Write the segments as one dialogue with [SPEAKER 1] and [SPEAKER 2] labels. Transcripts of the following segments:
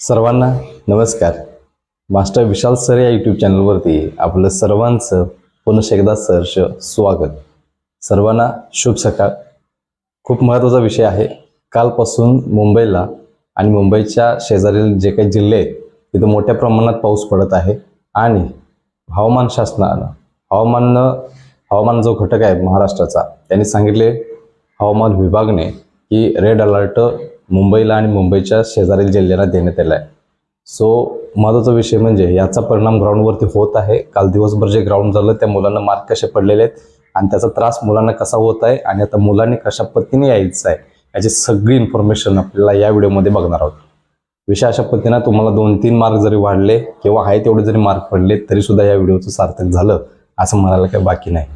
[SPEAKER 1] सर्वांना नमस्कार. Master Vishal sir या यूट्यूब चॅनलवरती आपलं सर्वांचं पुनश एकदा सहर्ष स्वागत. सर्वांना शुभ सकाळ. खूप महत्त्वाचा विषय आहे. कालपासून मुंबईला आणि मुंबईच्या शेजारील जे काही जिल्हे आहेत तिथं मोठ्या प्रमाणात पाऊस पडत आहे आणि हवामान शासनानं हवामान हवामान जो घटक आहे महाराष्ट्राचा त्यांनी सांगितले हवामान विभागने की रेड अलर्ट मुंबईला आणि मुंबईच्या शेजारील जिल्ह्यांना देण्यात आला आहे. सो महत्त्वाचा विषय म्हणजे याचा परिणाम ग्राउंडवरती होत आहे. काल दिवसभर जे ग्राउंड झालं त्या मुलांना मार्क कसे पडलेले आहेत आणि त्याचा त्रास मुलांना कसा होत आहे आणि आता मुलांनी कशा पद्धतीने यायचं आहे याची सगळी इन्फॉर्मेशन आपल्याला या व्हिडिओमध्ये बघणार आहोत. विषय अशा पद्धतीनं तुम्हाला दोन तीन मार्क जरी वाढले किंवा आहे तेवढे जरी मार्क पडले तरी सुद्धा या व्हिडिओचं सार्थक झालं असं म्हणायला काही बाकी नाही.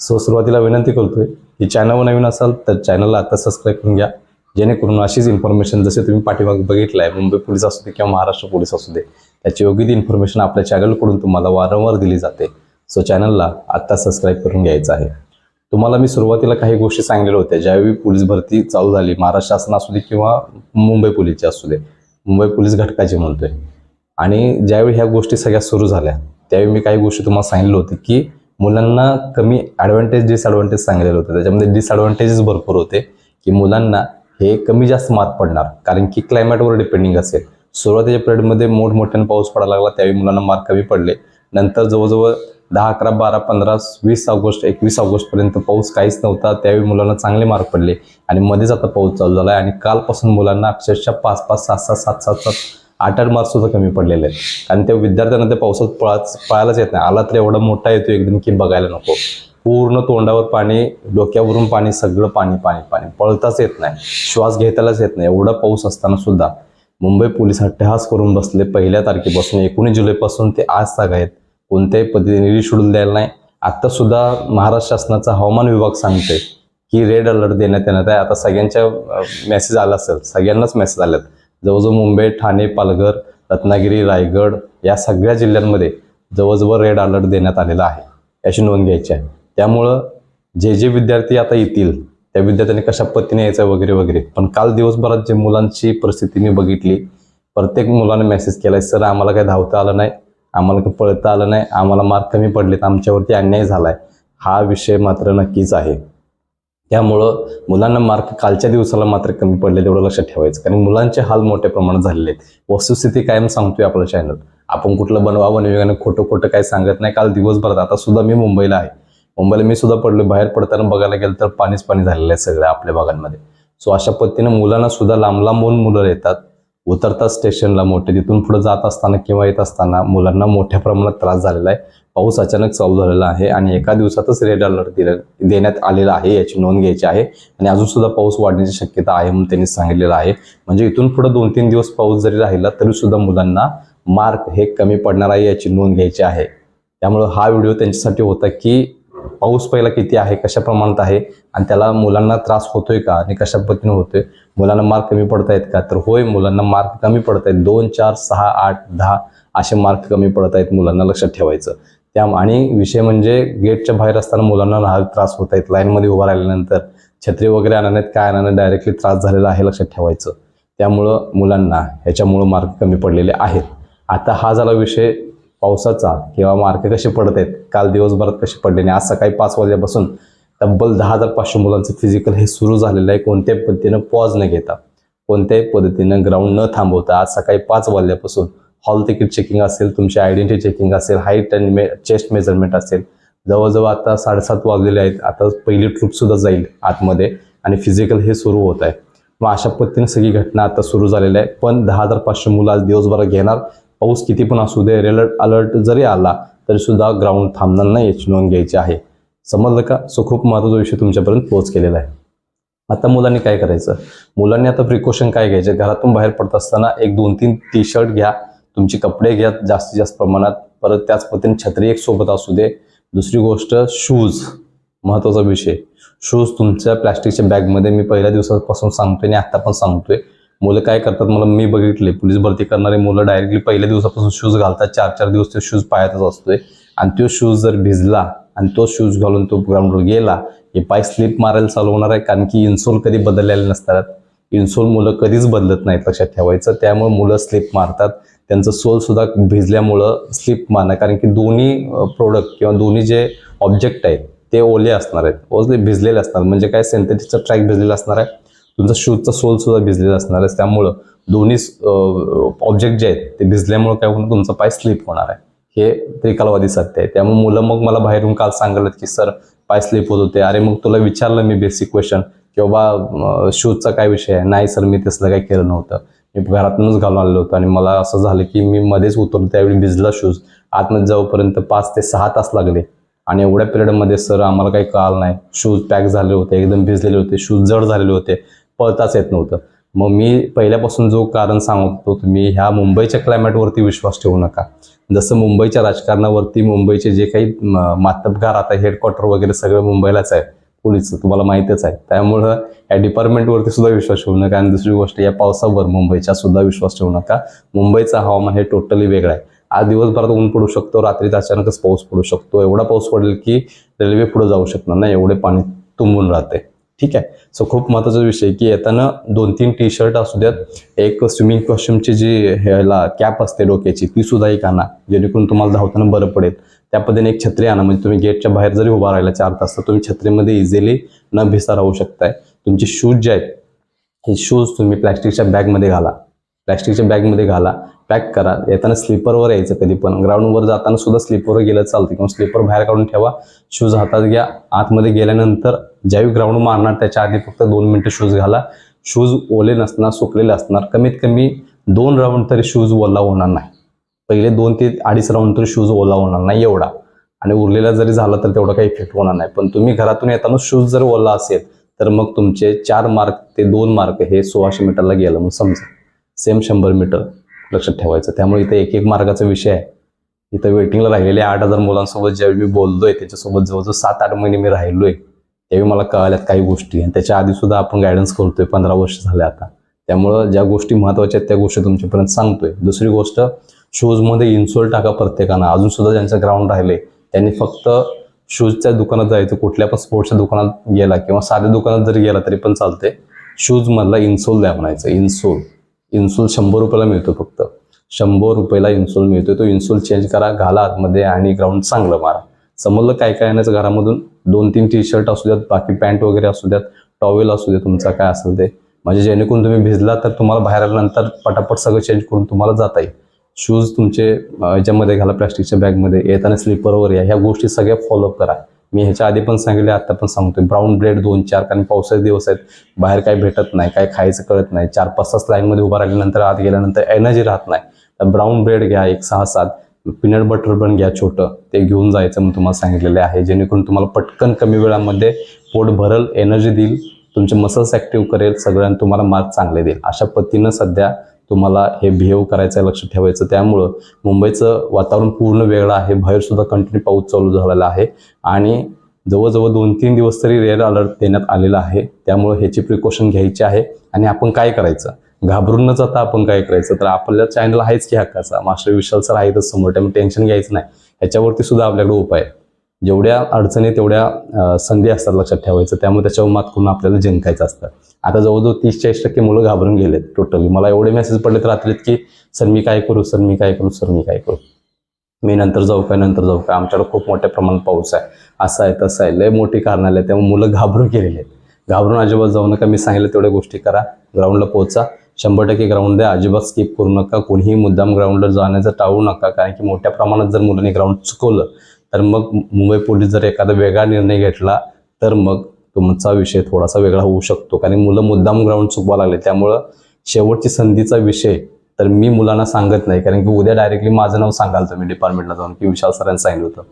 [SPEAKER 1] सो सुरुवातीला विनंती करतोय की चॅनलवर नवीन असाल तर चॅनलला आता सबस्क्राईब करून घ्या. जेणेकरून अशीच इन्फॉर्मेशन जसे तुम्ही पाठीमागे बघितलं आहे मुंबई पोलीस असू दे किंवा महाराष्ट्र पोलीस असू दे त्याची योग्य ती इन्फॉर्मेशन आपल्या चॅनलकडून तुम्हाला वारंवार दिली जाते. सो चॅनलला आत्ता सबस्क्राईब करून घ्यायचं आहे. तुम्हाला मी सुरुवातीला काही गोष्टी सांगितल्या होत्या ज्यावेळी पोलीस भरती चालू झाली महाराष्ट्र शासन असू दे किंवा मुंबई पोलीसची असू दे मुंबई पोलीस घटकाची म्हणतोय. आणि ज्यावेळी ह्या गोष्टी सगळ्या सुरू झाल्या त्यावेळी मी काही गोष्टी तुम्हाला सांगितलं होती की मुलांना कमी ॲडव्हान्टेज डिसॲडव्हान्टेज सांगितलेलं होतं. त्याच्यामध्ये डिसॲडव्हान्टेजेस भरपूर होते की मुलांना हे कमी जास्त मात पडणार. कारण की क्लायमेटवर डिपेंडिंग असेल. सुरुवातीच्या पिरियडमध्ये मोठमोठ्याने पाऊस पडायला लागला त्यावेळी मुलांना मार्क कमी पडले. नंतर जवळजवळ दहा अकरा बारा पंधरा वीस ऑगस्ट एकवीस ऑगस्टपर्यंत पाऊस काहीच नव्हता. त्यावेळी मुलांना चांगले मार्क पडले आणि मध्येच आता पाऊस चालू झाला आहे आणि कालपासून मुलांना अक्षरशः पाच पाच सात सात सात सात सात आठ आठ मार्क सुद्धा कमी पडलेले आहेत. आणि त्या विद्यार्थ्यांना ते पावसात पळाच पळायलाच येत नाही. आला तर एवढा मोठा येतो एकदम की बघायला नको. पूर्ण तोंडावर पाणी डोक्यावरून पाणी सगळं पाणी पाणी पाणी. पळताच येत नाही. श्वास घेतालाच येत नाही. एवढा पाऊस असताना सुद्धा मुंबई पोलीस अट्टहास करून बसले पहिल्या तारखेपासून. एकोणीस जुलैपासून ते आज ताग आहेत. कोणत्याही पद्धतीने रिशेड्यूल द्यायला नाही. आता सुद्धा महाराष्ट्र शासनाचा हवामान विभाग सांगते की रेड अलर्ट देण्यात येण्यात आहे. आता सगळ्यांच्या मेसेज आला असेल. सगळ्यांनाच मेसेज आल्यात जवळजवळ मुंबई ठाणे पालघर रत्नागिरी रायगड या सगळ्या जिल्ह्यांमध्ये जवळजवळ रेड अलर्ट देण्यात आलेला आहे. याची नोंद घ्यायची आहे. त्यामुळं जे जे विद्यार्थी आता येतील त्या विद्यार्थ्यांनी कशा पद्धतीने यायचं वगैरे वगैरे. पण काल दिवसभरात जे मुलांची परिस्थिती मी बघितली प्रत्येक मुलाने मेसेज केलाय सर आम्हाला काही धावता आलं नाही आम्हाला काही पळता आलं नाही आम्हाला मार्क कमी पडलेत आमच्यावरती अन्याय झालाय. हा विषय मात्र नक्कीच आहे. त्यामुळं मुलांना मार्क कालच्या दिवसाला मात्र कमी पडले तेवढं लक्षात ठेवायचं. कारण मुलांचे हाल मोठ्या प्रमाणात झालेले आहेत. वस्तुस्थिती कायम सांगतोय आपलं चॅनल आपण कुठलं बनवा बनविकाने खोटं खोटं काही सांगत नाही. काल दिवसभरात आता सुद्धा मी मुंबईला आहे. मुंबईला मी सुद्धा पडलो बाहेर पडताना बघायला गेलं तर पाणीच पाणी झालेलं आहे सगळं आपल्या भागांमध्ये. सो अशा पद्धतीने मुलांना सुद्धा लांब लांबून मुलं येतात. उतरतात स्टेशनला मोठे तिथून पुढे जात असताना किंवा येत असताना मुलांना मोठ्या प्रमाणात त्रास झालेला आहे. पाऊस अचानक चालू झालेला आहे आणि एका दिवसातच रेड अलर्ट दिले देण्यात आलेला आहे याची नोंद घ्यायची आहे. आणि अजून सुद्धा पाऊस वाढण्याची शक्यता आहे म्हणून त्यांनी सांगितलेलं आहे. म्हणजे इथून पुढे दोन तीन दिवस पाऊस जरी राहिला तरी सुद्धा मुलांना मार्क हे कमी पडणार आहे याची नोंद घ्यायची आहे. त्यामुळं हा व्हिडिओ त्यांच्यासाठी होता की पाऊस पहिला किती आहे कशा प्रमाणात आहे आणि त्याला मुलांना त्रास होतोय का आणि कशा पद्धतीने होतोय? मुलांना मार्क कमी पडत आहेत का? तर होय मुलांना मार्क कमी पडत आहेत दोन चार सहा आठ दहा असे मार्क कमी पडत आहेत मुलांना लक्षात ठेवायचं. त्या आणि विषय म्हणजे गेटच्या बाहेर असताना मुलांना हा त्रास होत आहेत लाईनमध्ये उभा राहिल्यानंतर छत्री वगैरे आणण्यात काय आणण्यात डायरेक्टली त्रास झालेला आहे लक्षात ठेवायचं. त्यामुळं मुलांना ह्याच्यामुळं मार्क कमी पडलेले आहेत. आता हा झाला विषय पावसाचा किंवा मार्क कसे पडत आहेत काल दिवसभरात कसे पडले आणि आज सकाळी पाच वाजल्यापासून तब्बल दहा हजार पाचशे मुलांचं फिजिकल हे सुरू झालेलं आहे. कोणत्याही पद्धतीनं पॉज न घेता कोणत्याही पद्धतीनं ग्राउंड न थांबवता आज सकाळी पाच वाजल्यापासून हॉल तिकीट चेकिंग असेल तुमची आयडेंटिटी चेकिंग असेल हाईट आणि मे चेस्ट मेजरमेंट असेल जवळजवळ आता साडेसात वाजलेले आहेत. आता पहिली ट्रूपसुद्धा जाईल आतमध्ये आणि फिजिकल हे सुरू होत आहे. मग अशा पद्धतीने सगळी घटना आता सुरू झालेली आहे. पण दहा हजार पाचशे मुलं आज दिवसभरात घेणार. पाऊस किती पण असू दे रेलर्ट अलर्ट जरी आला तरी सुद्धा ग्राउंड थांबणार नाही याची नोंद घ्यायची आहे. समजलं का? सो खूप महत्त्वाचा विषय तुमच्यापर्यंत पोहोच केलेला आहे. आता मुलांनी काय करायचं? मुलांनी आता प्रिकॉशन काय घ्यायचे? घरातून बाहेर पडत असताना एक दोन तीन टी शर्ट घ्या. तुमचे कपडे घ्या जास्तीत जास्त प्रमाणात. परत त्याच पद्धतीने छत्री एक सोबत असू दे. दुसरी गोष्ट शूज महत्त्वाचा विषय. शूज तुमच्या प्लॅस्टिकच्या बॅगमध्ये मी पहिल्या दिवसापासून सांगतोय आणि आत्ता पण सांगतोय. मुलं काय करतात? मला मी बघितले पोलीस भरती करणारे मुलं डायरेक्टली पहिल्या दिवसापासून शूज घालतात. चार चार दिवस ते शूज पायातच असतोय. आणि तो शूज जर भिजला आणि तो शूज घालून तो ग्राउंडवर गेला हे पाय स्लिप मारायला चालू होणार आहे कारण की इन्सोल कधी बदललेले नसतात. इन्सोल मुलं कधीच बदलत नाहीत लक्षात ठेवायचं. त्यामुळे मुलं स्लिप मारतात. त्यांचं सोल सुद्धा भिजल्यामुळं स्लिप मारणं कारण की दोन्ही प्रोडक्ट किंवा दोन्ही जे ऑब्जेक्ट आहेत ते ओले असणार आहेत. ओले भिजलेले असणार. म्हणजे काय? सेंथेटिकचा ट्रॅक भिजलेला असणार आहे. तुमचा शूजचा सोल सुद्धा भिजलेला असणार आहे. त्यामुळं दोन्ही ऑब्जेक्ट जे आहेत ते भिजल्यामुळं काय होणार तुमचा पाय स्लिप होणार आहे. हे त्रिकालवादी सत्य आहे. त्यामुळे मुलं मग मला बाहेरून काल सांगत की सर पाय स्लिप होत होते. अरे मग तुला विचारलं मी बेसिक क्वेश्चन की बाबा शूजचा काय विषय आहे? नाही सर मी तसलं काही केलं नव्हतं. मी घरातूनच घालून आलेलो होतो आणि मला असं झालं की मी मध्येच उतरलो. त्यावेळी भिजला शूज. आतमध्ये जाऊपर्यंत पाच ते सहा तास लागले. आणि एवढ्या पिरियडमध्ये सर आम्हाला काही कळालं नाही. शूज पॅक झाले होते एकदम भिजलेले होते. शूज जड झालेले होते. पळताच येत नव्हतं. मग मी पहिल्यापासून जो कारण सांगत होतो तुम्ही ह्या मुंबईच्या क्लायमेटवरती विश्वास ठेवू नका. जसं मुंबईच्या राजकारणावरती मुंबईचे जे काही मातबगार आता हेडक्वार्टर वगैरे सगळं मुंबईलाच आहे. पोलीसचं तुम्हाला माहितीच आहे. त्यामुळं या डिपार्टमेंटवरती सुद्धा विश्वास ठेवू नका. आणि दुसरी गोष्ट या पावसावर मुंबईच्या सुद्धा विश्वास ठेवू नका. मुंबईचं हवामान हे टोटली वेगळं आहे. आज दिवसभरात ऊन पडू शकतो रात्रीत अचानकच पाऊस पडू शकतो. एवढा पाऊस पडेल की रेल्वे पुढे जाऊ शकणार नाही. एवढे पाणी तुंबून राहते. ठीक आहे. सो खूप महत्त्वाचा विषय की येताना दोन तीन टी शर्ट असू द्यात. एक स्विमिंग कॉस्ट्युमची जी ह्याला कॅप असते डोक्याची ती सुद्धा एक आणा. जेणेकरून तुम्हाला धावताना बरं पडेल. त्या पद्धतीने एक छत्री आणा. म्हणजे तुम्ही गेटच्या बाहेर जरी उभा राहिला चार तास तर तुम्ही छत्रीमध्ये इझिली न भिसा राहू शकताय. तुमचे शूज जे आहेत हे शूज तुम्ही प्लॅस्टिकच्या बॅगमध्ये घाला. प्लॅस्टिकच्या बॅगमध्ये घाला. पॅक करा. येताना स्लीपरवर यायचं कधी पण. ग्राउंडवर जाताना सुद्धा स्लीपरवर गेलं चालतं किंवा स्लीपर बाहेर काढून ठेवा. शूज हातात घ्या. आतमध्ये गेल्यानंतर ज्यावेळी ग्राउंड मारणार त्याच्या आधी फक्त दोन मिनटं शूज घाला. शूज ओले नसणार सुकलेले असणार. कमीत कमी दोन राऊंड तरी शूज ओला होणार नाही. पहिले दोन ते अडीच राऊंड तरी शूज ओला होणार नाही एवढा. आणि उरलेला जरी झाला तर तेवढा काही इफेक्ट होणार नाही. पण तुम्ही घरातून येताना शूज जर ओला असेल तर मग तुमचे चार मार्क ते दोन मार्क हे सोळाशे मीटरला गेलं. मग समजा. सेम शंभर मीटर लक्षात ठेवायचं. त्यामुळे इथे एक एक मार्गाचा विषय आहे. इथं वेटिंगला राहिलेल्या आठ हजार मुलांसोबत ज्यावेळी मी बोललोय त्याच्यासोबत जवळजवळ सात आठ महिने मी राहिलोय. त्यावेळी मला कळाल्यात काही गोष्टी. आणि त्याच्या आधी सुद्धा आपण गायडन्स करतोय पंधरा वर्ष झाले आता. त्यामुळं ज्या गोष्टी महत्त्वाच्या आहेत त्या गोष्टी तुमच्यापर्यंत सांगतोय. दुसरी गोष्ट शूजमध्ये इन्सोल टाका प्रत्येकानं. अजून सुद्धा ज्यांचं ग्राउंड राहिले त्यांनी फक्त शूजच्या दुकानात जायचं. कुठल्या पण स्पोर्ट्सच्या दुकानात गेला किंवा साध्या दुकानात जरी गेला तरी पण चालते शूजमधला इन्सोल द्या म्हणायचं. इन्सोल इन्सुल शंभर रुपयाला मिळतो फक्त. शंभर रुपयाला इन्सुल मिळतो तो इन्सुल चेंज करा घाला आतमध्ये आणि ग्राउंड चांगलं मारा. समजलं काय काय आणायचं घरामधून? दोन तीन टी शर्ट असू द्यात बाकी पॅन्ट वगैरे असू द्यात टॉवेल असू दे तुमचा काय असेल ते म्हणजे जेणेकरून तुम्ही भिजला तर तुम्हाला बाहेर आल्यानंतर पटापट सगळं चेंज करून तुम्हाला जाता येईल. शूज तुमचे याच्यामध्ये घाला प्लॅस्टिकच्या बॅगमध्ये येताना स्लीपरवर या. ह्या गोष्टी सगळ्या फॉलोअप करा. मी ह्याच्या आधी पण सांगितले आता पण सांगतोय. ब्राऊन ब्रेड दोन चार कारण पावसाचे दिवस आहेत. बाहेर काही भेटत नाही काय खायचं कळत नाही. चार पाच तास लाईनमध्ये उभा राहिल्यानंतर आत गेल्यानंतर एनर्जी राहत नाही. तर ब्राऊन ब्रेड घ्या एक सहा सात. पीनट बटर पण घ्या छोटं. ते घेऊन जायचं म्हणून तुम्हाला सांगितलेलं आहे. जेणेकरून तुम्हाला पटकन कमी वेळामध्ये पोट भरल एनर्जी देईल तुमचे मसल्स ॲक्टिव्ह करेल सगळ्यांना तुम्हाला मार्क चांगले देईल. अशा पद्धतीनं सध्या तुम्हाला हे बिहेव करायचं आहे, लक्ष ठेवायचं. त्यामुळं मुंबईचं वातावरण पूर्ण वेगळं आहे. बाहेर सुद्धा कंटिन्यू पाऊस चालू झालेला आहे. आणि जवळजवळ दोन तीन दिवस तरी रेड अलर्ट देण्यात आलेला आहे. त्यामुळं ह्याची प्रिकॉशन घ्यायची आहे. आणि आपण काय करायचं? घाबरून न जाता आपण काय करायचं? तर आपल्या चॅनल आहेच की हक्काचा मास्टर विशाल सर आहेतच समोर. त्यामुळे टेन्शन घ्यायचं नाही. ह्याच्यावरती सुद्धा आपल्याकडे उपाय जेवढ्या अडचणी तेवढ्या संधी असतात लक्षात ठेवायचं. त्यामुळे त्याच्यावर मात करून आपल्याला जिंकायचं असतं. आता जवळजवळ तीस चाळीस टक्के मुलं घाबरून गेलेत टोटली मला एवढे मेसेज पडलेत रात्रीत की सर मी काय करू? सर मी काय करू? सर मी काय करू? मी नंतर जाऊ काय नंतर जाऊ काय? आमच्याकडे खूप मोठ्या प्रमाणात पाऊस आहे. असं आहे तसं आहे. लय मोठी कारणं आले त्यामुळे मुलं घाबरून गेलेले आहेत. घाबरून अजिबात जाऊ नका. मी सांगितलं तेवढ्या गोष्टी करा. ग्राउंडला पोहोचा. शंभर टक्के ग्राउंड द्या. अजिबात स्किप करू नका. कोणीही मुद्दाम ग्राउंडला जाण्याचं टाळू नका. कारण की मोठ्या प्रमाणात जर मुलांनी ग्राउंड चुकवलं तर मग मुंबई पोलीस जर एखादा वेगळा निर्णय घेतला तर मग तुमचा विषय थोडासा वेगळा होऊ शकतो. कारण मुलं मुद्दाम ग्राउंड चुकवा लागले. त्यामुळं शेवटची संधीचा विषय तर मी मुलांना सांगत नाही. कारण की उद्या डायरेक्टली माझं नाव सांगाल तुम्ही डिपार्टमेंटला जाऊन की विशाल सरांनी सांगितलं होतं.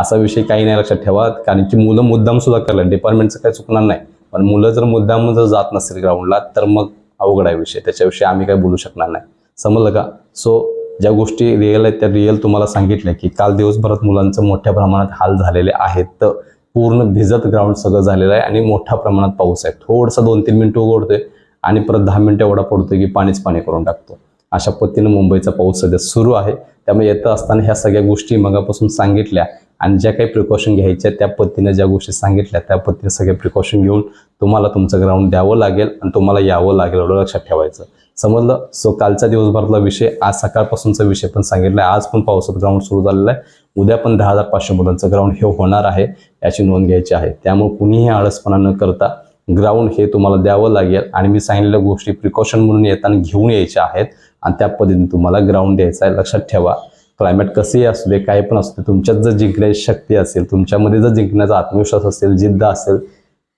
[SPEAKER 1] असा विषय काही नाही लक्षात ठेवा. कारण की मुलं मुद्दाम सुद्धा करलं डिपार्टमेंटचं काही चुकणार नाही. पण मुलं जर मुद्दाम जर जात नसतील ग्राउंडला तर मग अवघड आहे विषय. त्याच्याविषयी आम्ही काही बोलू शकणार नाही. समजलं का? सो ज्या गोष्टी रिअल आहेत त्या रिअल तुम्हाला सांगितल्या की काल दिवसभरात मुलांचं मोठ्या प्रमाणात हाल झालेले आहेत. तर पूर्ण भिजत ग्राउंड सगळं झालेलं आहे आणि मोठ्या प्रमाणात पाऊस आहे. थोडंसं दोन तीन मिनटं उघडतोय आणि परत दहा मिनटं एवढा पडतोय की पाणीच पाणी करून टाकतो. अशा पद्धतीनं मुंबईचा पाऊस सध्या सुरू आहे. त्यामुळे येतं असताना ह्या सगळ्या गोष्टी मगापासून सांगितल्या. आणि ज्या काही प्रिकॉशन घ्यायच्या त्या पद्धतीने ज्या गोष्टी सांगितल्या त्या पद्धतीने सगळे प्रिकॉशन घेऊन तुम्हाला तुमचं ग्राउंड द्यावं लागेल आणि तुम्हाला यावं लागेल एवढं लक्षात ठेवायचं. समजलं? सो कालचा दिवसभरातला विषय आज सकाळपासूनचा विषय पण सांगितला आहे. आज पण पावसाचं ग्राउंड सुरू झालेलं आहे. उद्या पण दहा हजार पाचशे मुलांचं ग्राउंड हे होणार आहे याची नोंद घ्यायची आहे. त्यामुळे कुणीही आळसपणा न करता ग्राउंड हे तुम्हाला द्यावं लागेल. आणि मी सांगितलेल्या गोष्टी प्रिकॉशन म्हणून येताना घेऊन यायच्या आहेत. आणि त्या पद्धतीने तुम्हाला ग्राउंड द्यायचा आहे. लक्षात ठेवा. क्लायमेट कसंही असू दे काही पण असू दे तुमच्यात जर जिंकण्याची शक्ती असेल तुमच्यामध्ये जर जिंकण्याचा आत्मविश्वास असेल जिद्द असेल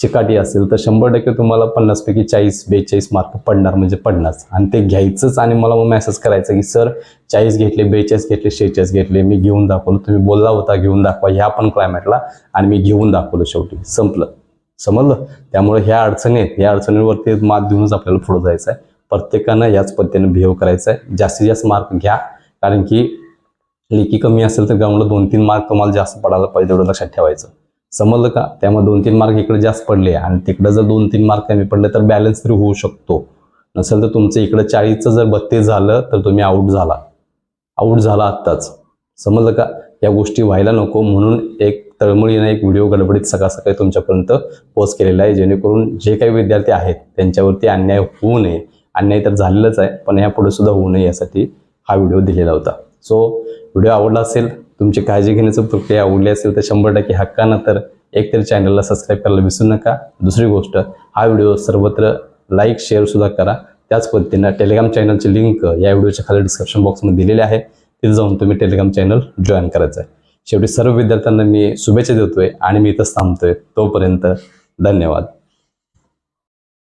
[SPEAKER 1] चिकाटी असेल तर शंभर टक्के तुम्हाला पन्नासपैकी चाळीस बेचाळीस मार्क पडणार म्हणजे पडणारच आणि ते घ्यायचंच आणि मला मग मेसेज करायचं की सर चाळीस घेतले बेचाळीस घेतले शेहेचाळीस घेतले मी घेऊन दाखवलं. तुम्ही बोलला होता घेऊन दाखवा ह्या पण क्लायमेटला आणि मी घेऊन दाखवलं शेवटी. संपलं. समजलं? त्यामुळे ह्या अडचणी आहेत. या अडचणींवरती मात देऊनच आपल्याला पुढे जायचं आहे प्रत्येकानं याच पद्धतीने बिहेव करायचं आहे जास्तीत जास्त मार्क घ्या. कारण की लेखी कमी असेल तर ग्राउंडला दोन तीन मार्क तुम्हाला जास्त पडायला पाहिजे तेवढं लक्षात ठेवायचं. समजलं का? त्यामुळे दोन तीन मार्क इकडे जास्त पडले आणि तिकडे जर दोन तीन मार्क कमी पडले तर बॅलन्स तरी होऊ शकतो. नसेल तर तुमचं इकडं चाळीसचं जर बत्तीस झालं तर तुम्ही आऊट झाला. आऊट झाला आत्ताच. समजलं का? या गोष्टी व्हायला नको म्हणून एक तळमळीनं एक व्हिडिओ गडबडीत सकाळ सकाळी तुमच्यापर्यंत पोस्ट केलेला आहे. जेणेकरून जे काही विद्यार्थी आहेत त्यांच्यावरती अन्याय होऊ नये. अन्याय तर झालेलाच आहे पण यापुढे सुद्धा होऊ नये यासाठी हा व्हिडिओ दिलेला होता. सो व्हिडिओ आवडला असेल तुमची काळजी घेण्याचं प्रक्रिया आवडली असेल तर शंभर टक्के हक्कानं तर एक तरी चॅनलला सबस्क्राईब करायला विसरू नका. दुसरी गोष्ट हा व्हिडिओ सर्वत्र लाईक शेअरसुद्धा करा. त्याच पद्धतीनं टेलिग्राम चॅनलची लिंक या व्हिडिओच्या खाली डिस्क्रिप्शन बॉक्समध्ये दिलेली आहे. तिथे जाऊन तुम्ही टेलिग्राम चॅनल जॉईन करायचं आहे शेवटी सर्व विद्यार्थ्यांना मी शुभेच्छा देतोय आणि मी इथंच थांबतोय. तोपर्यंत धन्यवाद.